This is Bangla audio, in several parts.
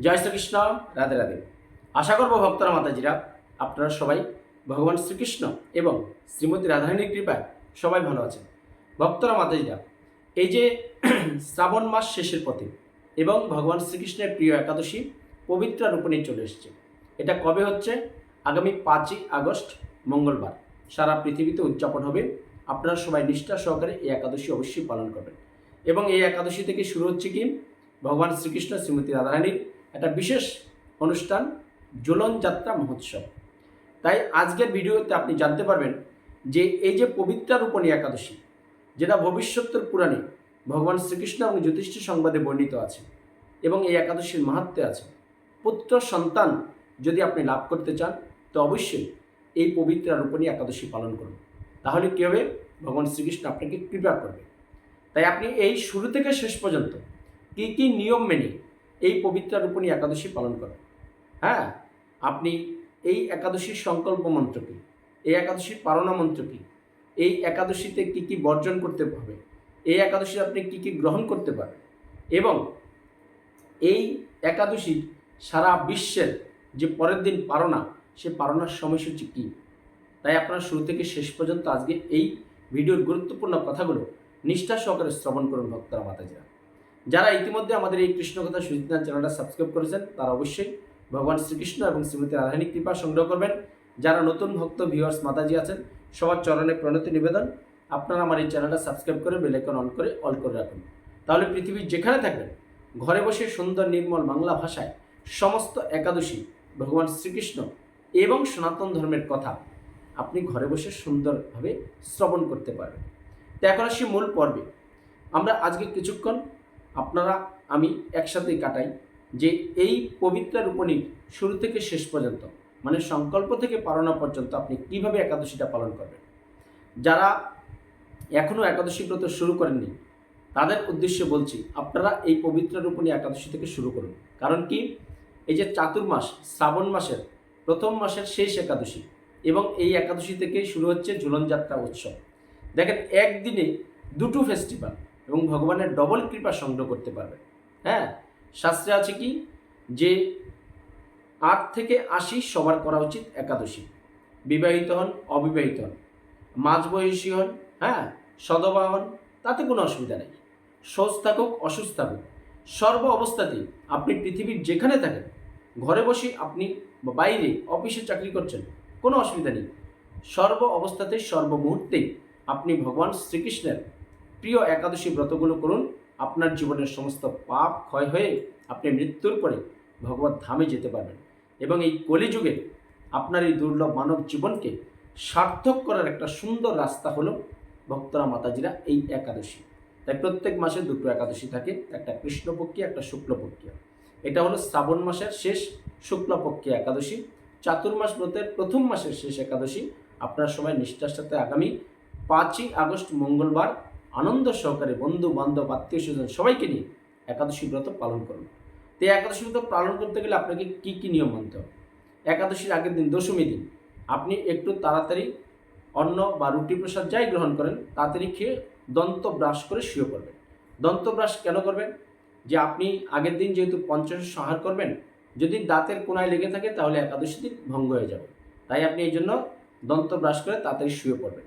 জয় শ্রীকৃষ্ণ, রাধে রাধে। আশা করব ভক্তরা, মাতাজিরা, আপনারা সবাই ভগবান শ্রীকৃষ্ণ এবং শ্রীমতী রাধারানীর কৃপায় সবাই ভালো আছেন। ভক্তরা, মাতাজিরা, এই যে শ্রাবণ মাস শেষের পথে এবং ভগবান শ্রীকৃষ্ণের প্রিয় একাদশী পবিত্র রূপে নিয়ে চলে এসছে। এটা কবে হচ্ছে? আগামী পাঁচই আগস্ট, মঙ্গলবার। সারা পৃথিবীতে উদযাপন হবে। আপনারা সবাই নিষ্ঠা সহকারে এই একাদশী অবশ্যই পালন করবেন। এবং এই একাদশী থেকে শুরু হচ্ছে কি? ভগবান শ্রীকৃষ্ণ, শ্রীমতী রাধারানীর একটা বিশেষ অনুষ্ঠান, জ্বলন যাত্রা মহোৎসব। তাই আজকের ভিডিওতে আপনি জানতে পারবেন যে এই যে পবিত্রা রূপণী একাদশী, যেটা ভবিষ্যতের পুরাণে ভগবান শ্রীকৃষ্ণ এবং জ্যোতিষ্ঠ সংবাদে বর্ণিত আছে এবং এই একাদশীর মাহাত্মে আছে। পুত্র সন্তান যদি আপনি লাভ করতে চান, তো অবশ্যই এই পবিত্রারূপণী একাদশী পালন করুন। তাহলে কী হবে? ভগবান শ্রীকৃষ্ণ আপনাকে কৃপা করবে। তাই আপনি এই শুরু থেকে শেষ পর্যন্ত কী কী নিয়ম মেনে এই পবিত্রারূপণী একাদশী পালন করেন। হ্যাঁ? আপনি এই একাদশীর সংকল্প মন্ত্র কী এই একাদশীর পারণা মন্ত্র কী এই একাদশীতে কী কী বর্জন করতে হবে, এই একাদশী আপনি কী কী গ্রহণ করতে পারবেন এবং এই একাদশীর সারা বিশ্বের যে পরের দিন পারণা সে পারণার সময়সূচি কী? তাই আপনারা শুরু থেকে শেষ পর্যন্ত আজকে এই ভিডিওর গুরুত্বপূর্ণ কথাগুলো নিষ্ঠা সহকারে শ্রবণ করুন ভক্তরা মাতাজিরা। যারা ইতিমধ্যে আমাদের এই কৃষ্ণকথা সুচিতা চ্যানেলটা সাবস্ক্রাইব করেছেন, তারা অবশ্যই ভগবান শ্রীকৃষ্ণ এবং শ্রীমতী রাধানী কৃপা সংগ্রহ করবেন। যারা নতুন ভক্ত ভিউয়ার্স মাতাজি আছেন, সবার চরণে প্রণতি নিবেদন। আপনারা আমার এই চ্যানেলটা সাবস্ক্রাইব করে বেলাইকন অন করে অল করে রাখুন। তাহলে পৃথিবীর যেখানে থাকবেন, ঘরে বসে সুন্দর নির্মল বাংলা ভাষায় সমস্ত একাদশী, ভগবান শ্রীকৃষ্ণ এবং সনাতন ধর্মের কথা আপনি ঘরে বসে সুন্দরভাবে শ্রবণ করতে পারবেন। তো এখন আসি মূল পর্বে আমরা আজকে কিছুক্ষণ আপনারা, আমি একসাথেই কাটাই যে এই পবিত্র রূপণীর শুরু থেকে শেষ পর্যন্ত মানে সংকল্প থেকে পালনা পর্যন্ত আপনি কীভাবে একাদশীটা পালন করবেন? যারা এখনও একাদশী ব্রত শুরু করেননি, তাদের উদ্দেশ্যে বলছি, আপনারা এই পবিত্র রূপণী একাদশী থেকে শুরু করুন। কারণ কি? এই যে চাতুর্মাস শ্রাবণ মাসের প্রথম মাসের শেষ একাদশী এবং এই একাদশী থেকে শুরু হচ্ছে ঝুলনযাত্রা উৎসব। দেখেন, একদিনে দুটো ফেস্টিভ্যাল এবং ভগবানের ডবল কৃপা সংগ্রহ করতে পারবেন হ্যাঁ? শাস্ত্রে আছে কি? যে আট থেকে আশি সবার করা উচিত একাদশী। বিবাহিত হন, অবিবাহিত হন। মাঝবয়সী হন হ্যাঁ? সদবা হন, তাতে কোনো অসুবিধা নেই। সুস্থ থাকুক, অসুস্থ থাকুক। সর্ব অবস্থাতেই আপনি পৃথিবীর যেখানে থাকেন, ঘরে বসে আপনি বাইরে অফিসে চাকরি করছেন, কোনো অসুবিধা নেই। সর্ব অবস্থাতেই সর্বমুহূর্তেই আপনি ভগবান শ্রীকৃষ্ণের প্রিয় একাদশী ব্রতগুলো করুন। আপনার জীবনের সমস্ত পাপ ক্ষয় হয়ে আপনি মৃত্যুর পরে ভগবত ধামে যেতে পারবেন এবং এই কলিযুগে আপনার এই দুর্লভ মানব জীবনকে সার্থক করার একটা সুন্দর রাস্তা হলো ভক্তরা মাতাজিরা এই একাদশী। তাই প্রত্যেক মাসে দুটো একাদশী থাকে, একটা কৃষ্ণপক্ষী, একটা শুক্লপক্ষী। এটা হলো শ্রাবণ মাসের শেষ শুক্লপক্ষী একাদশী। চাতুর্মাস ব্রতের প্রথম মাসের শেষ একাদশী। আপনার সময় নিষ্ঠার সাথে আগামী পাঁচই আগস্ট মঙ্গলবার আনন্দ সহকারে বন্ধু, বান্ধব, আত্মীয় স্বজন সবাইকে নিয়ে একাদশী ব্রত পালন করুন। তো একাদশী ব্রত পালন করতে গেলে আপনাকে কী কী নিয়ম মানতে হবে? একাদশীর আগের দিন, দশমী দিন, আপনি একটু তাড়াতাড়ি অন্ন বা রুটি প্রসাদ যাই গ্রহণ করেন, তাড়াতাড়ি খেয়ে দন্ত ব্রাশ করে শুয়ে পড়বেন। দন্ত ব্রাশ কেন করবেন? যে আপনি আগের দিন যেহেতু পঞ্চাশ আহার করবেন, যদি দাঁতের কোনায় লেগে থাকে তাহলে একাদশী দিন ভঙ্গ হয়ে যাবে। তাই আপনি এই জন্য দন্ত ব্রাশ করে তাড়াতাড়ি শুয়ে পড়বেন।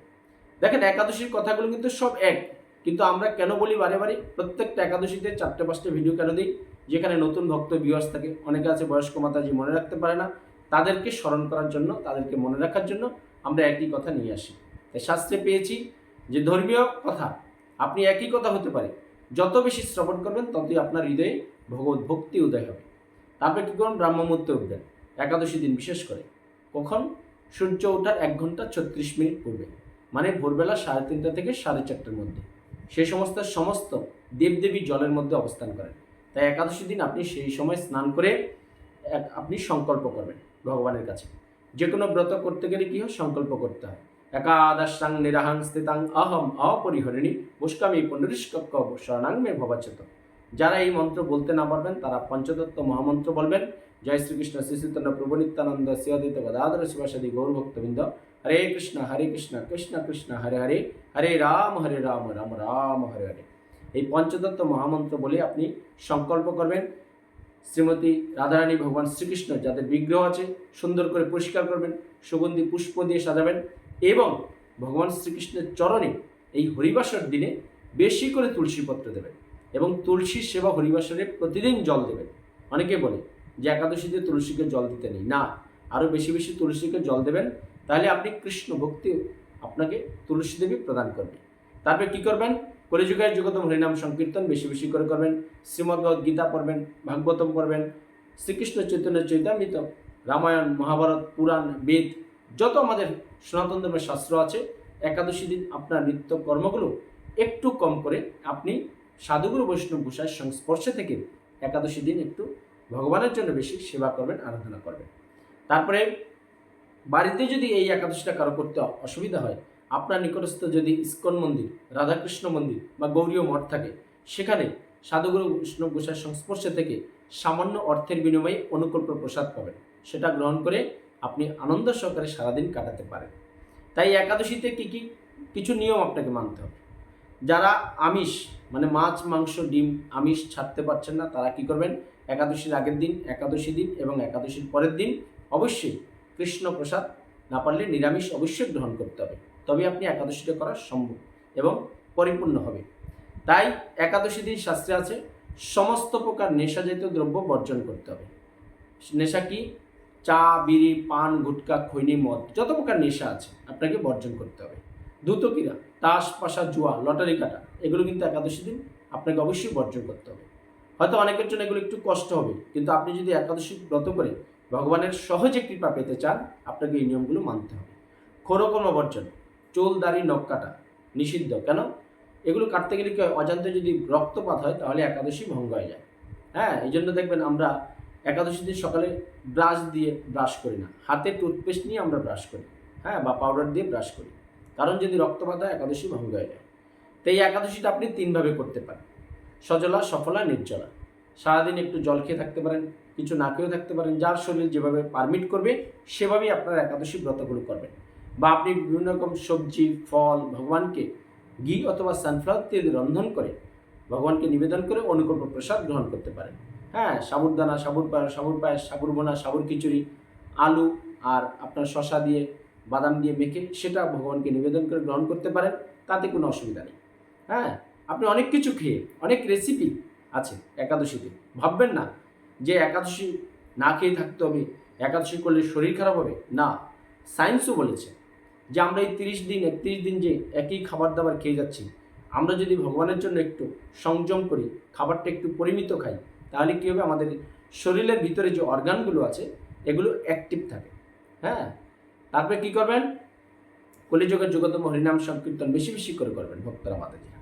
দেখেন, একাদশীর কথাগুলো কিন্তু সব এক। কিন্তু আমরা কেন বলি বারে বারে? প্রত্যেকটা একাদশীতে চারটে, পাঁচটা ভিডিও কেন দিই? যেখানে নতুন ভক্ত ভিউয়ার্স থাকে। অনেকে আছে বয়স্ক মাতাজি মনে রাখতে পারে না। তাদেরকে স্মরণ করার জন্য, তাদেরকে মনে রাখার জন্য আমরা একই কথা নিয়ে আসি। তাই শাস্ত্রে পেয়েছি যে ধর্মীয় কথা আপনি একই কথা হতে পারে। যত বেশি শ্রবণ করবেন, ততই আপনার হৃদয়ে ভগবত ভক্তি উদয় হবে। তারপরে কী করুন? ব্রাহ্মমূর্তে উঠবেন। একাদশী দিন বিশেষ করে। কখন? সূর্য ওঠার এক ঘণ্টা ছত্রিশ মিনিট পূর্বে। মানে ভোরবেলা সাড়ে তিনটা থেকে সাড়ে চারটার মধ্যে। সেই সমস্ত সমস্ত দেবদেবী জলের মধ্যে অবস্থান করেন। তাই একাদশী দিন আপনি সেই সময় স্নান করে আপনি সংকল্প করবেন ভগবানের কাছে। যে কোনো ব্রত করতে গেলে কী হয়? সংকল্প করতে হয়। একাদশাং নিরাহাং স্থিতাং অহম অপরিহরিণী পুষ্কামী পুনরিষ্কক্ষ শরণাং মে যারা এই মন্ত্র বলতে না পারবেন, তারা পঞ্চতত্ত্ব মহামন্ত্র বলবেন জয় শ্রীকৃষ্ণ শ্রীচৈতন্য প্রভু নিত্যানন্দ শিবাদিত গদাধর শিবাসাদি গৌরভক্তবৃন্দ হরে কৃষ্ণ হরে কৃষ্ণ কৃষ্ণ কৃষ্ণ হরে হরে হরে রাম হরে রাম রাম রাম হরে হরে এই পঞ্চতত্ত্ব মহামন্ত্র বলে আপনি সংকল্প করবেন শ্রীমতী রাধারানী ভগবান শ্রীকৃষ্ণ যাদের বিগ্রহ আছে সুন্দর করে পরিষ্কার করবেন সুগন্ধি পুষ্প দিয়ে সাজাবেন এবং ভগবান শ্রীকৃষ্ণের চরণে এই হরিবাসর দিনে বেশি করে তুলসী পত্র দেবেন এবং তুলসীর সেবা হরিবাসরে প্রতিদিন জল দেবেন। অনেকে বলে যে একাদশীতে তুলসীকে জল দিতে নেই। না আরও বেশি বেশি তুলসীকে জল দেবেন, তাহলে আপনি কৃষ্ণ ভক্তি আপনাকে তুলসী দেবী প্রদান করবে তারপরে কি করবেন? কলিযুগের যুগতম হরিনাম সংকীর্তন বেশি বেশি করে করবেন শ্রীমদ্ভগবদ গীতা পড়বেন, ভাগবতম পড়বেন, শ্রীকৃষ্ণ চৈতন্য চৈতামৃত, রামায়ণ, মহাভারত, পুরাণ, বেদ, যত আমাদের সনাতন ধর্মের শাস্ত্র আছে, একাদশী দিন আপনার নিত্য কর্মগুলো একটু কম করে আপনি সাধুগুরু বৈষ্ণব গোসাইয়ের সংস্পর্শে থেকে একাদশী দিন একটু ভগবানের জন্য বেশি সেবা করবেন, আরাধনা করবেন। তারপরে বাড়িতে যদি এই একাদশীটা কারও করতে অসুবিধা হয়, আপনার নিকটস্থ যদি ইস্কন মন্দির, রাধাকৃষ্ণ মন্দির বা গৌরীয় মঠ থাকে, সেখানে সাধুগুরু বৈষ্ণব গোসাইয়ের সংস্পর্শে থেকে সামান্য অর্থের বিনিময়ে অনুকল্প প্রসাদ পাবেন। সেটা গ্রহণ করে আপনি আনন্দ সহকারে সারাদিন কাটাতে পারেন। তাই একাদশীতে কী কী, কিছু নিয়ম আপনাকে মানতে হবে। যারা আমিষ মানে মাছ, মাংস, ডিম, আমিষ ছাড়তে পারছেন না, তারা কি করবেন? একাদশীর আগের দিন, একাদশী দিন এবং একাদশীর পরের দিন অবশ্যই কৃষ্ণ প্রসাদ না পারলে নিরামিষ অবশ্যই গ্রহণ করতে হবে। তবে আপনি একাদশীটা করা সম্ভব এবং পরিপূর্ণ হবে। তাই একাদশী দিন শাস্ত্রে আছে, সমস্ত প্রকার নেশাজাতীয় দ্রব্য বর্জন করতে হবে। নেশা কি? চা, বিড়ি, পান, গুটকা, খৈনি, মদ, যত প্রকার নেশা আছে, আপনাকে বর্জন করতে হবে। দ্রুতক্রীড়া তাস, পাশা, জুয়া, লটারি কাটা, এগুলো কিন্তু একাদশী দিন আপনাকে অবশ্যই বর্জন করতে হবে। হয়তো অনেকের জন্য এগুলো একটু কষ্ট হবে, কিন্তু আপনি যদি একাদশী ব্রত করে ভগবানের সহজে কৃপা পেতে চান, আপনাকে এই নিয়মগুলো মানতে হবে। ক্ষরকর্ম বর্জন চোল, দাড়ি, নখ কাটা, নিষিদ্ধ, কেন? এগুলো কাটতে গেলে কি হয়? অজান্তে যদি রক্তপাত হয়, তাহলে একাদশী ভঙ্গ হয়ে যায়। হ্যাঁ এই জন্য দেখবেন আমরা একাদশী দিন সকালে ব্রাশ দিয়ে ব্রাশ করি না। হাতে টুথপেস্ট নিয়ে আমরা ব্রাশ করি। হ্যাঁ বা পাউডার দিয়ে ব্রাশ করি। কারণ যদি রক্তপাত হয় একাদশী ভঙ্গ হয়ে যায়। তো এই একাদশীটা আপনি তিনভাবে করতে পারেন। সজলা, সফলা, নির্জলা। সারাদিন একটু জল খেয়ে থাকতে পারেন, কিছু না খেয়েও থাকতে পারেন, যার শরীর যেভাবে পারমিট করবে, সেভাবেই আপনার একাদশী ব্রতগুলো করবেন। বা আপনি বিভিন্ন রকম সবজি, ফল, ভগবানকে ঘি অথবা সানফ্লাওয়ার তেল রন্ধন করে ভগবানকে নিবেদন করে অনুকল্প প্রসাদ গ্রহণ করতে পারেন। হ্যাঁ সাবুরদানা সাবুর পায়েস সাবুর পায়েস, সাবুর বোনা সাবুর খিচুড়ি, আলু আর আপনার শশা দিয়ে বাদাম দিয়ে মেখে সেটা ভগবানকে নিবেদন করে গ্রহণ করতে পারেন, তাতে কোনো অসুবিধা নেই। হ্যাঁ আপনি অনেক কিছু খেয়ে, অনেক রেসিপি আছে একাদশীতে। ভাববেন না যে একাদশী না খেয়ে থাকতে হবে, একাদশী করলে শরীর খারাপ হবে। না সায়েন্সও বলেছে যে আমরা এই তিরিশ দিন, একত্রিশ দিন যে একই খাবার দাবার খেয়ে যাচ্ছি, আমরা যদি ভগবানের জন্য একটু সংযম করি, খাবারটা একটু পরিমিত খাই, তাহলে কী হবে? আমাদের শরীরের ভিতরে যে অর্গানগুলো আছে, এগুলো অ্যাক্টিভ থাকে। হ্যাঁ তারপরে কী করবেন? কলিযুগের যুগতম হরিনাম সংকীর্তন বেশি বেশি করে করবেন ভক্তরা মাতাজিরা।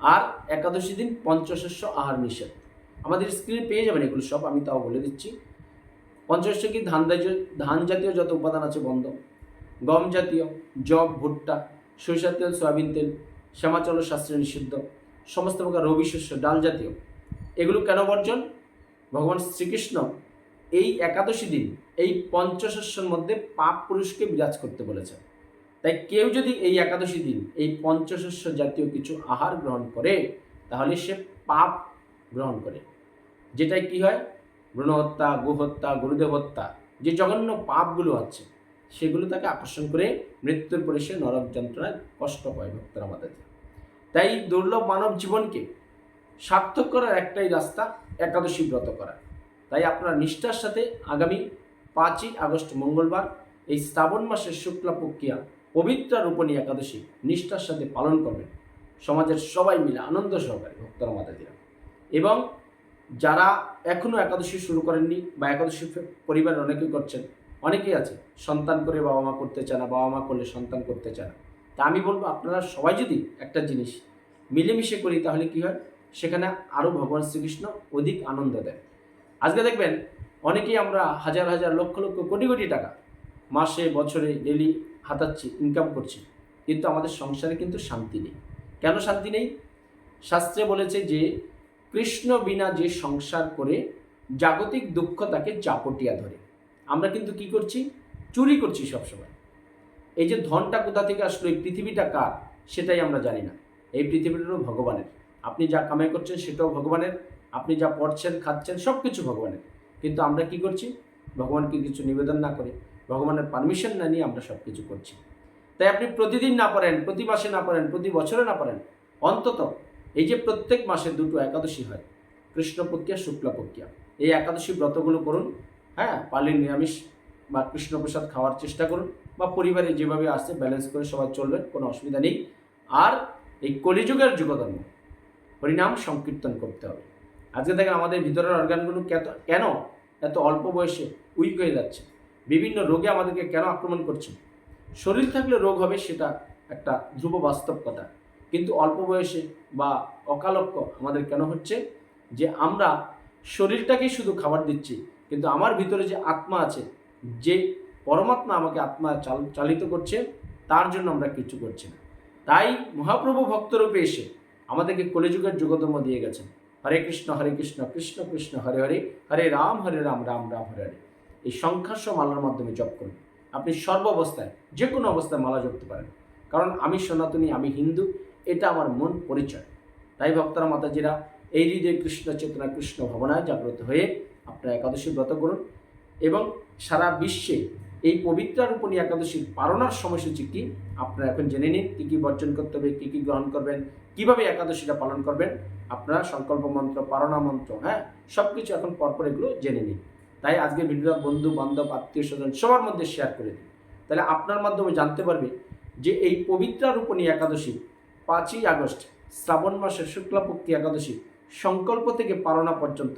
আর একাদশী দিন পঞ্চশস্য আহার নিষেধ। আমাদের স্ক্রিনে পেয়ে যাবেন এগুলো সব, আমি তাও বলে দিচ্ছি। পঞ্চশস্য কি? ধান ধান জাতীয় যত উপাদান আছে বন্ধ। গম জাতীয় জব ভুট্টা, সরিষার তেল, সয়াবিন তেল, শ্যামাচল শাস্ত্রে নিষিদ্ধ। সমস্ত প্রকার রবি শস্য, ডাল জাতীয়। এগুলো কেন বর্জন? ভগবান শ্রীকৃষ্ণ এই একাদশী দিন, এই পঞ্চশস্যের মধ্যে পাপ পুরুষকে বিরাজ করতে বলেছে। তাই কেউ যদি এই একাদশী দিন, এই পঞ্চশস্য জাতীয় কিছু আহার গ্রহণ করে, তাহলে সে পাপ গ্রহণ করে। যেটাই কি হয়? ভ্রূণহত্যা, গোহত্যা গুরুদেব হত্যা যে জঘন্য পাপগুলো আছে, সেগুলো তাকে আকর্ষণ করে মৃত্যুর পরে সে নরক যন্ত্রণায় কষ্ট পায় ভক্তরা আমাদের। তাই দুর্লভ মানব জীবনকে সার্থক করার একটাই রাস্তা একাদশী ব্রত করা। তাই আপনারা নিষ্ঠার সাথে আগামী পাঁচই আগস্ট মঙ্গলবার এই শ্রাবণ মাসের শুক্লা প্রক্রিয়া পবিত্র রূপণী একাদশী নিষ্ঠার সাথে পালন করবেন। সমাজের সবাই মিলে আনন্দ সহকারে ভক্তরা মাতাজিরা। এবং যারা এখনও একাদশী শুরু করেননি বা একাদশী পরিবারের অনেকেই করছেন, অনেকেই আছে, সন্তান করে বাবা মা করতে চায় না, বাবা মা করলে সন্তান করতে চায় না। তা আমি বলব, আপনারা সবাই যদি একটা জিনিস মিলেমিশে করি তাহলে কি হয়? সেখানে আরও ভগবান শ্রীকৃষ্ণ অধিক আনন্দ দেয় আজকে দেখবেন অনেকেই আমরা হাজার হাজার লক্ষ লক্ষ কোটি কোটি টাকা মাসে, বছরে ডেলি হাতাচ্ছি ইনকাম করছি। কিন্তু আমাদের সংসারে কিন্তু শান্তি নেই। কেন শান্তি নেই? শাস্ত্রে বলেছে যে, কৃষ্ণ বিনা যে সংসার করে, জাগতিক দুঃখ তাকে চাপটিয়া ধরে। আমরা কিন্তু কি করছি? চুরি করছি সবসময়। এই যে ধনটা কোথা থেকে আসলো, এই পৃথিবীটা কার, সেটাই আমরা জানি না। এই পৃথিবীটারও ভগবানের। আপনি যা কামাই করছেন, সেটাও ভগবানের। আপনি যা পড়ছেন, খাচ্ছেন সব কিছু ভগবানের। কিন্তু আমরা কি করছি? ভগবানকে কিছু নিবেদন না করে, ভগবানের পারমিশন না নিয়ে আমরা সব কিছু করছি। তাই আপনি প্রতিদিন না পারেন প্রতি মাসে না পারেন প্রতি বছরে না পারেন অন্তত এই যে প্রত্যেক মাসে দুটো একাদশী হয় কৃষ্ণপক্ষিয়া শুক্লাপক্ষিয়া এই একাদশী ব্রতগুলো করুন হ্যাঁ পালির নিরামিষ বা কৃষ্ণপ্রসাদ খাওয়ার চেষ্টা করুন বা পরিবারে যেভাবে আসছে ব্যালেন্স করে সবাই চলবেন কোনো অসুবিধা নেই। আর এই কলিযুগের যুগধর্ম, হরিনাম সংকীর্তন করতে হবে। আজকে দেখেন আমাদের ভিতরের অর্গানগুলো কেন এত অল্প বয়সে উইক হয়ে যাচ্ছে? বিভিন্ন রোগে আমাদেরকে কেন আক্রমণ করছে? শরীর থাকলে রোগ হবে সেটা একটা ধ্রুব বাস্তব কথা। কিন্তু অল্প বয়সে বা অকালক্য আমাদের কেন হচ্ছে? যে আমরা শরীরটাকেই শুধু খাবার দিচ্ছি, কিন্তু আমার ভিতরে যে আত্মা আছে, যে পরমাত্মা আমাকে আত্মা চালিত করছে, তার জন্য আমরা কিছু করছি না। তাই মহাপ্রভু ভক্তরূপে এসে আমাদেরকে কলিযুগের যুগধর্ম দিয়ে গেছেন। হরে কৃষ্ণ হরে কৃষ্ণ কৃষ্ণ কৃষ্ণ, হরে হরে হরে রাম হরে রাম রাম রাম, হরে হরে। এই সংখ্যাস্য মালার মাধ্যমে জপ করুন। আপনি সর্ব অবস্থায়, যে কোনো অবস্থায় মালা জপতে পারেন। কারণ আমি সনাতনী, আমি হিন্দু, এটা আমার মন পরিচয়। তাই ভক্তরা, মাতাজিরা, এই হৃদয়ে কৃষ্ণ চেতনা, কৃষ্ণ ভাবনায় জাগ্রত হয়ে আপনারা একাদশী ব্রত করুন এবং সারা বিশ্বে এই পবিত্রারূপণী একাদশীর পালনার সময়সূচি কি, আপনারা এখন জেনে নিন, কী কী বর্জন করতে হবে, কী কী গ্রহণ করবেন, কীভাবে একাদশীটা পালন করবেন। আপনারা সংকল্প মন্ত্র, পারণা মন্ত্র হ্যাঁ? সব কিছু এখন পরপর এগুলো জেনে নিন। তাই আজকে ভিডিওটা বন্ধু, বান্ধব, আত্মীয় স্বজন, সবার মধ্যে শেয়ার করে দিন। তাহলে আপনার মাধ্যমে জানতে পারবে যে এই পবিত্রারূপণী একাদশী পাঁচই আগস্ট, শ্রাবণ মাসের শুক্লাপক্ষী একাদশী সংকল্প থেকে পালনা পর্যন্ত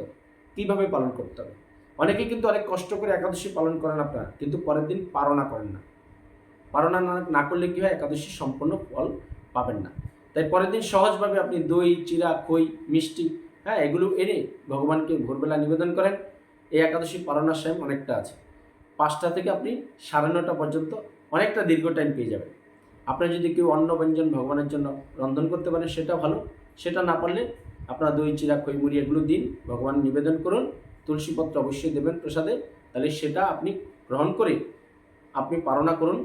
কীভাবে পালন করতে হবে? অনেকে কিন্তু অনেক কষ্ট করে একাদশী পালন করেন আপনারা, কিন্তু পরের দিন পারণা করেন না। পারণা না করলে কী হয়? একাদশী সম্পূর্ণ ফল পাবেন না। তাই পরের দিন সহজভাবে আপনি দই, চিরা, খই, মিষ্টি হ্যাঁ এগুলো এনে ভগবানকে ভোরবেলা নিবেদন করেন। এই একাদশী পালনার টাইম অনেকটা আছে। পাঁচটা থেকে আপনি সাড়ে নটা পর্যন্ত অনেকটা দীর্ঘ টাইম পেয়ে যাবেন। আপনি যদি কেউ অন্ন ব্যঞ্জন ভগবানের জন্য রন্ধন করতে পারেন সেটা ভালো। সেটা না পারলে আপনার দই, চিরা, খই, মুড়ি এগুলো দিন, ভগবান নিবেদন করুন। তুলসীপত্র অবশ্যই দেবেন প্রসাদে। তাহলে সেটা আপনি গ্রহণ করে আপনি পারণা করুন।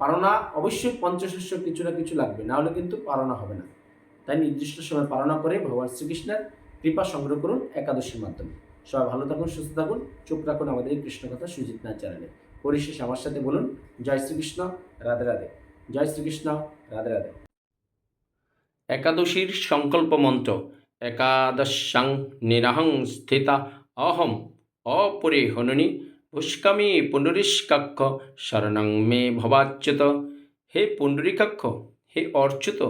পারণা অবশ্যই পঞ্চশস্য কিছু না কিছু লাগবে, না হলে কিন্তু পারণা হবে না। তাই নির্দিষ্ট সময় পালনা করে ভগবান শ্রীকৃষ্ণের কৃপা সংগ্রহ করুন একাদশীর মাধ্যমে। সবাই ভালো থাকুন, সুস্থ থাকুন চোখ রাখুন আমাদের এই কৃষ্ণ কথা সুজিত নাথ চ্যানেলে। পরিশেষ আমার সাথে বলুন, জয় শ্রীকৃষ্ণ, রাধে রাধে। জয় শ্রীকৃষ্ণ, রাধে রাধে। একাদশীর সংকল্প মন্ত্র, একাদশাং নিরাহং স্থিতা, অহম অপরে হননি পুষ্কামি পুণ্ডরীষ্কাক্ষ শরণং মে ভবাচ্যুত। হে পুণ্ডরীকাক্ষ, হে অর্চ্যুত,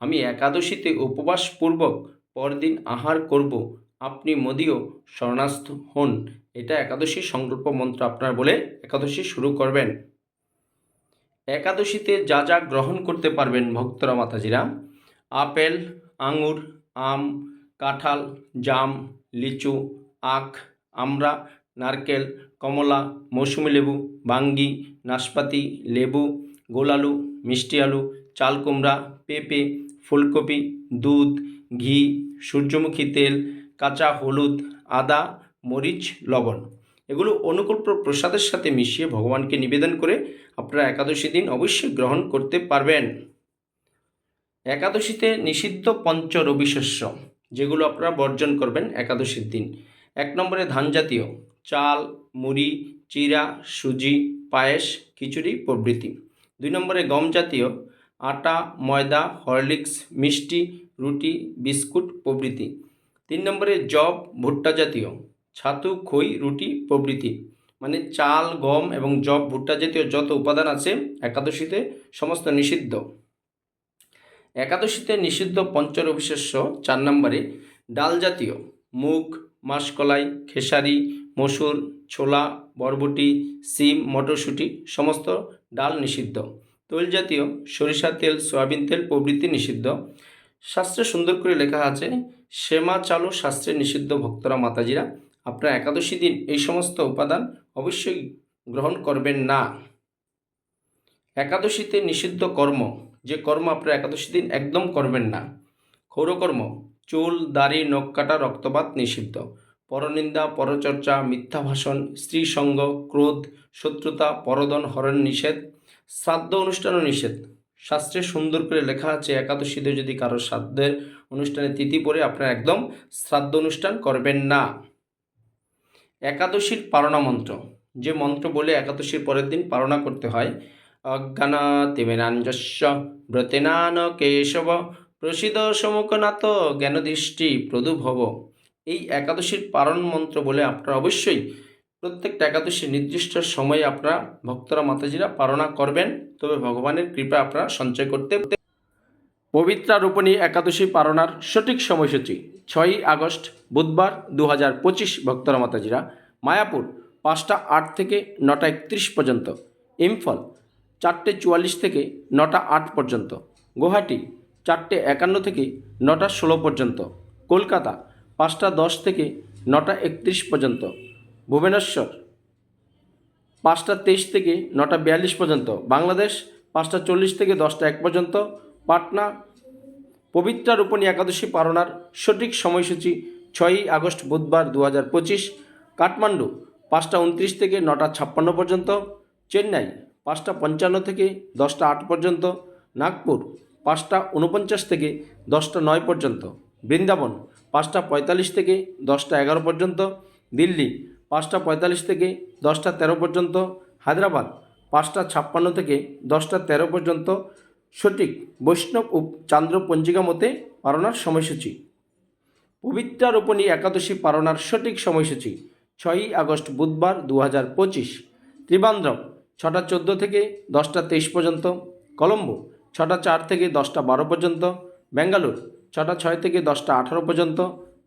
আমি একাদশীতে উপবাসপূর্বক পরদিন আহার করব। আপনি মোদিও শরণাস্থ হন। এটা একাদশী সংকল্প মন্ত্র আপনার বলে একাদশী শুরু করবেন। একাদশীতে যা যা গ্রহণ করতে পারবেন ভক্তরা, মাতাজিরা। আপেল, আঙুর, আম, কাঁঠাল, জাম, লিচু, আখ আমরা নারকেল কমলা, মৌসুমি লেবু, বাঙ্গি, নাশপাতি, লেবু গোলালু মিষ্টি আলু, চাল কুমড়া, পেঁপে, ফুলকপি, দুধ, ঘি, সূর্যমুখী তেল, কাঁচা হলুদ, আদা, মরিচ, লবণ। এগুলো অনুকূল প্রসাদের সাথে মিশিয়ে ভগবানকে নিবেদন করে আপনারা একাদশী দিন অবশ্যই গ্রহণ করতে পারবেন। একাদশীতে নিষিদ্ধ পঞ্চ রবিশস্য, যেগুলো আপনারা বর্জন করবেন একাদশীর দিন। এক নম্বরে ধান জাতীয় চাল, মুড়ি, চিরা, সুজি, পায়েস, খিচুড়ি প্রভৃতি। দুই নম্বরে গম জাতীয়, আটা, ময়দা, হরলিক্স, মিষ্টি, রুটি, বিস্কুট প্রভৃতি। তিন নম্বরে জব ভুট্টা জাতীয়, ছাতু, খই, রুটি প্রভৃতি। মানে চাল, গম এবং জব ভুট্টা জাতীয় যত উপাদান আছে, একাদশীতে সমস্ত নিষিদ্ধ। একাদশীতে নিষিদ্ধ পঞ্চর পঞ্চরবিশেষ্য চার নম্বরে ডাল জাতীয়, মুগ, মাসকলাই, খেসারি মসুর, ছোলা, বরবটি, সিম, মটরশুঁটি, সমস্ত ডাল নিষিদ্ধ। তৈল জাতীয় সরিষা তেল, সয়াবিন তেল প্রভৃতি নিষিদ্ধ। শাস্ত্রে সুন্দর করে লেখা আছে সেমা চালু শাস্ত্রে নিষিদ্ধ ভক্তরা মাতাজিরা। আপনারা একাদশী দিন এই সমস্ত উপাদান অবশ্যই গ্রহণ করবেন না। একাদশীতে নিষিদ্ধ কর্ম, যে কর্ম আপনারা একাদশী দিন একদম করবেন না। ক্ষৌরকর্ম, চুল, দাড়ি, নখ কাটা, রক্তপাত নিষিদ্ধ। পরনিন্দা, পরচর্চা মিথ্যা ভাষণ স্ত্রী সঙ্গ ক্রোধ, শত্রুতা, পরদন, হরণ নিষেধ, শ্রাদ্ধ অনুষ্ঠানও নিষেধ। শাস্ত্রে সুন্দর করে লেখা আছে একাদশীতে যদি কারও শ্রাদ্ধের অনুষ্ঠানে তিথি পড়ে, আপনারা একদম শ্রাদ্ধ অনুষ্ঠান করবেন না। একাদশীর পারণা মন্ত্র। যে মন্ত্র বলে একাদশীর পরের দিন পারণা করতে হয়, অজ্ঞানা অজ্ঞানাতিমেনাঞ্জস্য ব্রতেনান কেশব প্রসিদ সমকনাথ জ্ঞানদৃষ্টি প্রদুভব। এই একাদশীর পারণ মন্ত্র বলে আপনারা অবশ্যই প্রত্যেকটা একাদশী নির্দিষ্ট সময়ে আপনারা ভক্তরা, মাতাজিরা পারণা করবেন। তবে ভগবানের কৃপা আপনারা সঞ্চয় করতে পবিত্রা রূপণী একাদশী পারণার সঠিক সময়সূচি ছয়ই আগস্ট বুধবার দু হাজার পঁচিশ ভক্তরা, মাতাজিরা মায়াপুর পাঁচটা আট থেকে নটা একত্রিশ পর্যন্ত, ইম্ফল চারটে চুয়াল্লিশ থেকে নটা আট পর্যন্ত, গুয়াহাটি চারটে একান্ন থেকে নটা ষোলো পর্যন্ত, কলকাতা পাঁচটা দশ থেকে নটা একত্রিশ পর্যন্ত। ভুবনেশ্বর, পাঁচটা তেইশ থেকে নটা বিয়াল্লিশ পর্যন্ত। বাংলাদেশ, পাঁচটা চল্লিশ থেকে দশটা এক পর্যন্ত। পাটনা, পবিত্রা রূপণী একাদশী পালনার সঠিক সময়সূচি ছয়ই আগস্ট বুধবার দু হাজার পঁচিশ। কাঠমান্ডু, পাঁচটা উনত্রিশ থেকে নটা ছাপ্পান্ন পর্যন্ত। চেন্নাই, পাঁচটা পঞ্চান্ন থেকে দশটা আট পর্যন্ত। নাগপুর, পাঁচটা উনপঞ্চাশ থেকে দশটা নয় পর্যন্ত। বৃন্দাবন পাঁচটা পঁয়তাল্লিশ থেকে দশটা এগারো পর্যন্ত, দিল্লি পাঁচটা পঁয়তাল্লিশ থেকে দশটা তেরো পর্যন্ত, হায়দ্রাবাদ পাঁচটা ছাপ্পান্ন থেকে দশটা তেরো পর্যন্ত। সঠিক বৈষ্ণব ও চান্দ্র পঞ্জিকা মতে পালনার সময়সূচি। পবিত্রা রোপণী একাদশী পালনার সঠিক সময়সূচি ছয়ই আগস্ট বুধবার দু হাজার পঁচিশ। ত্রিবান্দ্রম ছটা চোদ্দ থেকে দশটা তেইশ পর্যন্ত, কলম্বো ছটা চার থেকে দশটা বারো পর্যন্ত ব্যাঙ্গালোর ছটা ছয় থেকে দশটা আঠারো পর্যন্ত,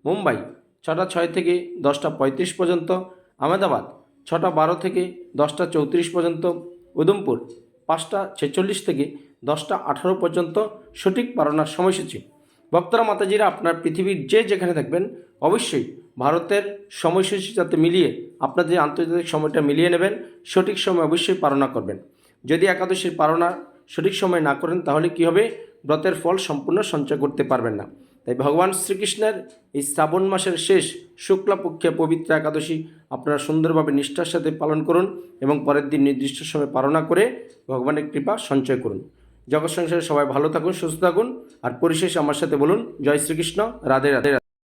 মুম্বাই ছটা ছয় থেকে দশটা পঁয়ত্রিশ পর্যন্ত, আহমেদাবাদ ছটা বারো থেকে দশটা চৌত্রিশ পর্যন্ত উদমপুর পাঁচটা ছেচল্লিশ থেকে দশটা আঠারো পর্যন্ত সঠিক পালনার সময়সূচি। বক্তারা, মাতাজিরা, আপনার পৃথিবীর যে যেখানে থাকবেন, অবশ্যই ভারতের সময়সূচি যাতে মিলিয়ে, আপনাদের আন্তর্জাতিক সময়টা মিলিয়ে নেবেন, সঠিক সময় অবশ্যই পালনা করবেন। যদি একাদশীর পালনা সঠিক সময় না করেন, তাহলে কি হবে? ব্রতের ফল সম্পূর্ণ সঞ্চয় করতে পারবেন না। তাই ভগবান শ্রীকৃষ্ণের এই শ্রাবণ মাসের শেষ শুক্লাপক্ষে পবিত্র একাদশী আপনারা সুন্দরভাবে নিষ্ঠার সাথে পালন করুন এবং পরের দিন নির্দিষ্ট সময় পালনা করে ভগবানের কৃপা সঞ্চয় করুন। জগৎ সংসারে সবাই ভালো থাকুন, সুস্থ থাকুন। আর পরিশেষে আমার সাথে বলুন, জয় শ্রীকৃষ্ণ, রাধে রাধে।